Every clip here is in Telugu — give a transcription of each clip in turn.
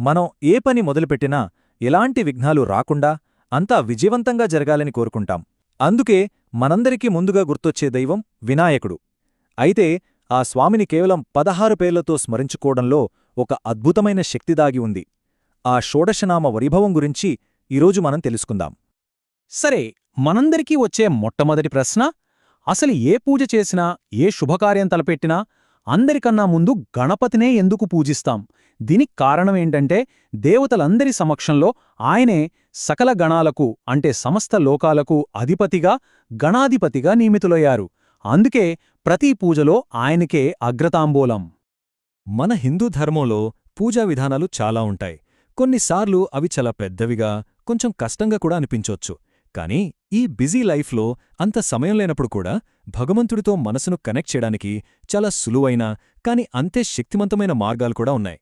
మనం ఏ పని మొదలుపెట్టినా ఎలాంటి విఘ్నాలు రాకుండా అంతా విజయవంతంగా జరగాలని కోరుకుంటాం. అందుకే మనందరికీ ముందుగా గుర్తొచ్చే దైవం వినాయకుడు. అయితే ఆ స్వామిని కేవలం పదహారు పేర్లతో స్మరించుకోవడంలో ఒక అద్భుతమైన శక్తి దాగి ఉంది. ఆ షోడశనామ వైభవం గురించి ఈరోజు మనం తెలుసుకుందాం. సరే మనందరికీ వచ్చే మొట్టమొదటి ప్రశ్న అసలు ఏ పూజ చేసినా ఏ శుభకార్యం తలపెట్టినా అందరికన్నా ముందు గణపతినే ఎందుకు పూజిస్తాం? దీనికి కారణమేంటంటే దేవతలందరి సమక్షంలో ఆయనే సకల గణాలకు అంటే సమస్త లోకాలకు అధిపతిగా గణాధిపతిగా నియమితులయ్యారు. అందుకే ప్రతి పూజలో ఆయనకే అగ్రతాంబూలం. మన హిందూ ధర్మంలో పూజా విధానాలు చాలా ఉంటాయి. కొన్నిసార్లు అవి చాలా పెద్దవిగా కొంచెం కష్టంగా కూడా అనిపించొచ్చు. కానీ ఈ బిజీ లైఫ్లో అంత సమయం లేనప్పుడు కూడా భగవంతుడితో మనసును కనెక్ట్ చేయడానికి చాలా సులువైన కాని అంతే శక్తివంతమైన మార్గాలు కూడా ఉన్నాయి.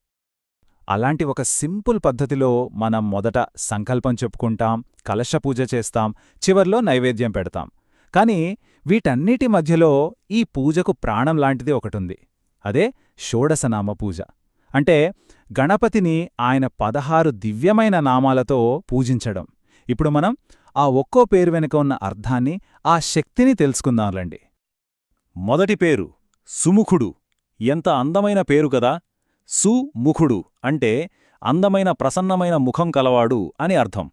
అలాంటి ఒక సింపుల్ పద్ధతిలో మనం మొదట సంకల్పం చెప్పుకుంటాం కలశ పూజ చేస్తాం చివర్లో నైవేద్యం పెడతాం. కానీ వీటన్నిటి మధ్యలో ఈ పూజకు ప్రాణం లాంటిది ఒకటుంది. అదే షోడశనామ పూజ. అంటే గణపతిని ఆయన పదహారు దివ్యమైన నామాలతో పూజించడం. ఇప్పుడు మనం ఆ ఒక్కో పేరు వెనుక ఉన్న అర్థాన్ని ఆ శక్తిని తెలుసుకుందాంలండి. మొదటి పేరు సుముఖుడు. ఎంత అందమైన పేరు కదా! సుముఖుడు అంటే అందమైన ప్రసన్నమైన ముఖం కలవాడు అని అర్థం.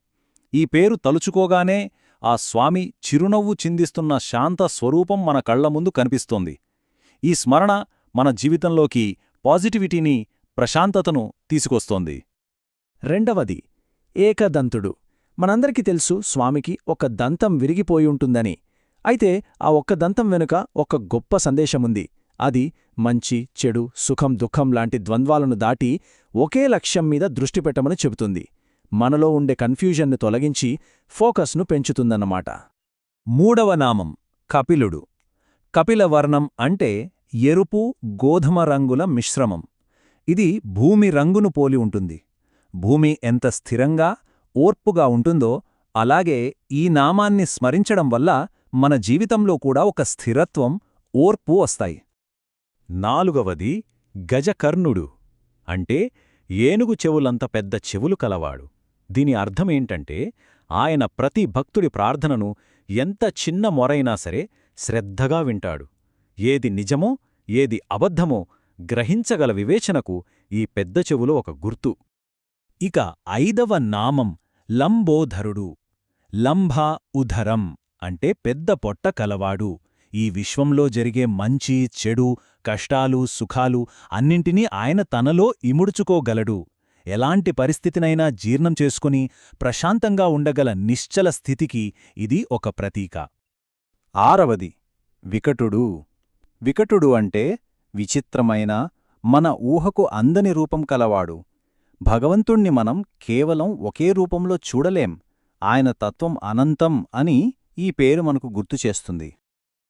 ఈ పేరు తలుచుకోగానే ఆ స్వామి చిరునవ్వు చిందిస్తున్న శాంత స్వరూపం మన కళ్ళ ముందు కనిపిస్తోంది. ఈ స్మరణ మన జీవితంలోకి పాజిటివిటీని ప్రశాంతతను తీసుకొస్తోంది. రెండవది ఏకదంతుడు. మనందరికీ తెలుసు స్వామికి ఒక దంతం విరిగిపోయి ఉంటుందని. అయితే ఆ ఒక్క దంతం వెనుక ఒక గొప్ప సందేశముంది. అది మంచి చెడు సుఖం దుఃఖం లాంటి ద్వంద్వాలను దాటి ఒకే లక్ష్యం మీద దృష్టి పెట్టమని చెబుతుంది. మనలో ఉండే కన్ఫ్యూజన్ను తొలగించి ఫోకస్ను పెంచుతుందన్నమాట. మూడవ నామం కపిలుడు. కపిలవర్ణం అంటే ఎరుపు గోధుమ రంగుల మిశ్రమం. ఇది భూమి రంగును పోలి ఉంటుంది. భూమి ఎంత స్థిరంగా ఓర్పుగా ఉంటుందో అలాగే ఈ నామాన్ని స్మరించడం వల్ల మన జీవితంలో కూడా ఒక స్థిరత్వం ఓర్పు వస్తాయి. నాలుగవది గజకర్ణుడు. అంటే ఏనుగు చెవులంత పెద్ద చెవులు కలవాడు. దీని అర్థమేంటంటే ఆయన ప్రతి భక్తుడి ప్రార్థనను ఎంత చిన్న మొరైనా సరే శ్రద్ధగా వింటాడు. ఏది నిజమో ఏది అబద్ధమో గ్రహించగల వివేచనకు ఈ పెద్ద చెవులు ఒక గుర్తు. ఇక ఐదవ నామం లంబోధరుడు. లంభ ఉధరం అంటే పెద్ద పొట్ట కలవాడు. ఈ విశ్వంలో జరిగే మంచి చెడు కష్టాలు సుఖాలు అన్నింటినీ ఆయన తనలో ఇముడుచుకోగలడు. ఎలాంటి పరిస్థితినైనా జీర్ణం చేసుకుని ప్రశాంతంగా ఉండగల నిశ్చల స్థితికి ఇది ఒక ప్రతీక. ఆరవది వికటుడు. వికటుడు అంటే విచిత్రమైన మన ఊహకు అందని రూపం కలవాడు. భగవంతుణ్ణి మనం కేవలం ఒకే రూపంలో చూడలేం. ఆయన తత్వం అనంతం అని ఈ పేరు మనకు గుర్తు చేస్తుంది.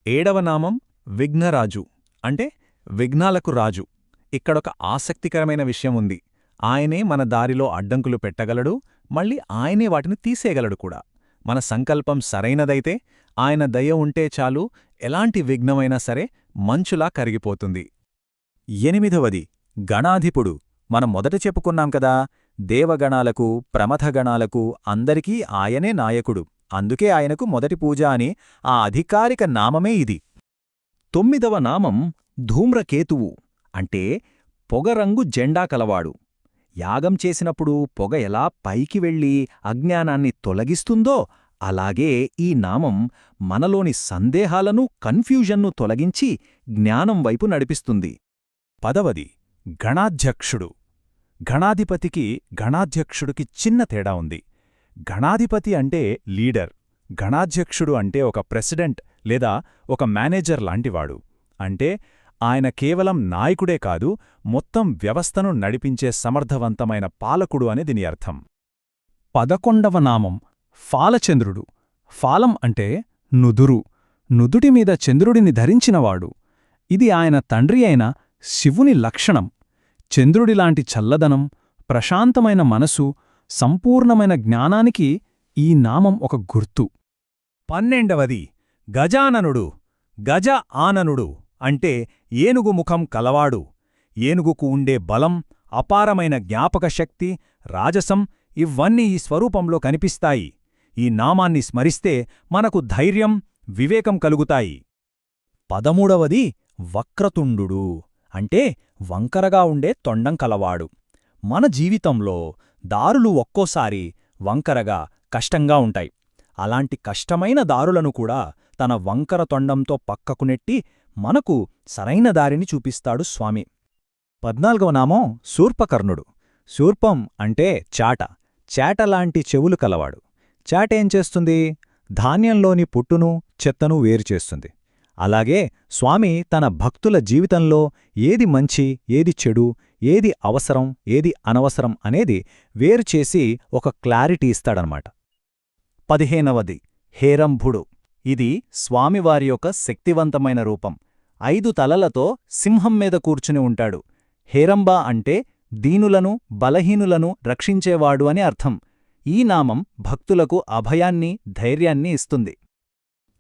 ఏడవ నామం విఘ్నరాజు. అంటే విఘ్నాలకు రాజు. ఇక్కడొక ఆసక్తికరమైన విషయం ఉంది. ఆయనే మన దారిలో అడ్డంకులు పెట్టగలడు మళ్ళీ ఆయనే వాటిని తీసేయగలడు కూడా. మన సంకల్పం సరైనదైతే ఆయన దయ ఉంటే చాలు ఎలాంటి విఘ్నమైనా సరే మంచులా కరిగిపోతుంది. ఎనిమిదవది గణాధిపుడు. మనం మొదట చెప్పుకున్నాం కదా దేవగణాలకు ప్రమథగణాలకు అందరికీ ఆయనే నాయకుడు. అందుకే ఆయనకు మొదటి పూజ అని ఆ అధికారిక నామమే ఇది. తొమ్మిదవ నామం ధూమ్రకేతువు అంటే పొగరంగు జెండా కలవాడు. యాగం చేసినప్పుడు పొగ ఎలా పైకి వెళ్ళి అజ్ఞానాన్ని తొలగిస్తుందో అలాగే ఈ నామం మనలోని సందేహాలను కన్ఫ్యూజన్ను తొలగించి జ్ఞానం వైపు నడిపిస్తుంది. పదవది గణాధ్యక్షుడు. గణాధిపతికి గణాధ్యక్షుడికి చిన్న తేడా ఉంది. గణాధిపతి అంటే లీడర్. గణాధ్యక్షుడు అంటే ఒక ప్రెసిడెంట్ లేదా ఒక మేనేజర్ లాంటివాడు. అంటే ఆయన కేవలం నాయకుడే కాదు మొత్తం వ్యవస్థను నడిపించే సమర్థవంతమైన పాలకుడు అని దీని అర్థం. పదకొండవ నామం ఫాలచంద్రుడు. ఫాలం అంటే నుదురు. నుదుటి మీద చంద్రుడిని ధరించినవాడు. ఇది ఆయన తండ్రి అయిన శివుని లక్షణం. చంద్రుడిలాంటి చల్లదనం ప్రశాంతమైన మనసు సంపూర్ణమైన జ్ఞానానికి ఈ నామం ఒక గుర్తు. పన్నెండవది గజాననుడు. గజ ఆననుడు అంటే ఏనుగు ముఖం కలవాడు. ఏనుగుకు ఉండే బలం అపారమైన జ్ఞాపక శక్తి రాజసం ఇవన్నీ ఈ స్వరూపంలో కనిపిస్తాయి. ఈ నామాన్ని స్మరిస్తే మనకు ధైర్యం వివేకం కలుగుతాయి. పదమూడవది వక్రతుండు అంటే వంకరగా ఉండే తొండం కలవాడు. మన జీవితంలో దారులు ఒక్కోసారి వంకరగా కష్టంగా ఉంటాయి. అలాంటి కష్టమైన దారులను కూడా తన వంకర తొండంతో పక్కకు నెట్టి మనకు సరైన దారిని చూపిస్తాడు స్వామి. పద్నాలుగవ నామం శూర్పకర్ణుడు. శూర్పం అంటే చాట. చాటలాంటి చెవులు కలవాడు. చాటేం చేస్తుంది? ధాన్యంలోని పుట్టును చెత్తను వేరుచేస్తుంది అలాగే స్వామి తన భక్తుల జీవితంలో ఏది మంచి ఏది చెడు ఏది అవసరం ఏది అనవసరం అనేది వేరుచేసి ఒక క్లారిటీ ఇస్తాడనమాట. పదిహేనవది హేరంభుడు. ఇది స్వామివారి యొక్క శక్తివంతమైన రూపం. ఐదు తలలతో సింహం మీద కూర్చుని ఉంటాడు. హేరంబ అంటే దీనులను బలహీనులను రక్షించేవాడు అని అర్థం. ఈ నామం భక్తులకు అభయాన్ని ధైర్యాన్ని ఇస్తుంది.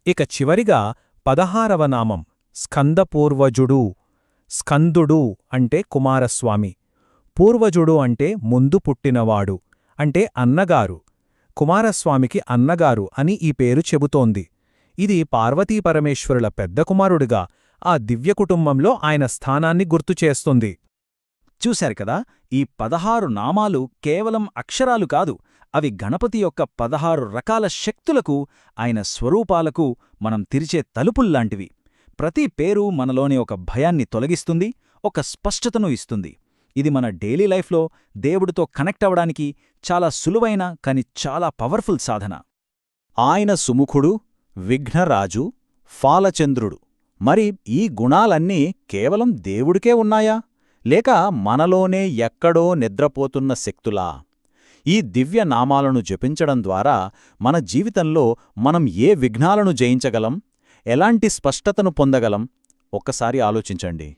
ఇక చివరిగా పదహారవ నామం స్కందపూర్వజుడు స్కందుడు అంటే కుమారస్వామి. పూర్వజుడు అంటే ముందు పుట్టినవాడు అంటే అన్నగారు. కుమారస్వామికి అన్నగారు అని ఈ పేరు చెబుతోంది. ఇది పార్వతీపరమేశ్వరుల పెద్ద కుమారుడిగా ఆ దివ్య కుటుంబంలో ఆయన స్థానాన్ని గుర్తుచేస్తుంది చూశారు కదా ఈ పదహారు నామాలు కేవలం అక్షరాలు కాదు అవి గణపతి యొక్క పదహారు రకాల శక్తులకు ఆయన స్వరూపాలకు మనం తెరిచే తలుపుల్లాంటివి. ప్రతి పేరు మనలోని ఒక భయాన్ని తొలగిస్తుంది ఒక స్పష్టతను ఇస్తుంది. ఇది మన డైలీ లైఫ్లో దేవుడితో కనెక్ట్ అవ్వడానికి చాలా సులువైన కాని చాలా పవర్ఫుల్ సాధన. ఆయన సుముఖుడు విఘ్నరాజు ఫాలచంద్రుడు. మరి ఈ గుణాలన్నీ కేవలం దేవుడికే ఉన్నాయా? లేక మనలోనే ఎక్కడో నిద్రపోతున్న శక్తులా? ఈ దివ్య నామాలను జపించడం ద్వారా మన జీవితంలో మనం ఏ విఘ్నాలను జయించగలం? ఎలాంటి స్పష్టతను పొందగలం? ఒక్కసారి ఆలోచించండి.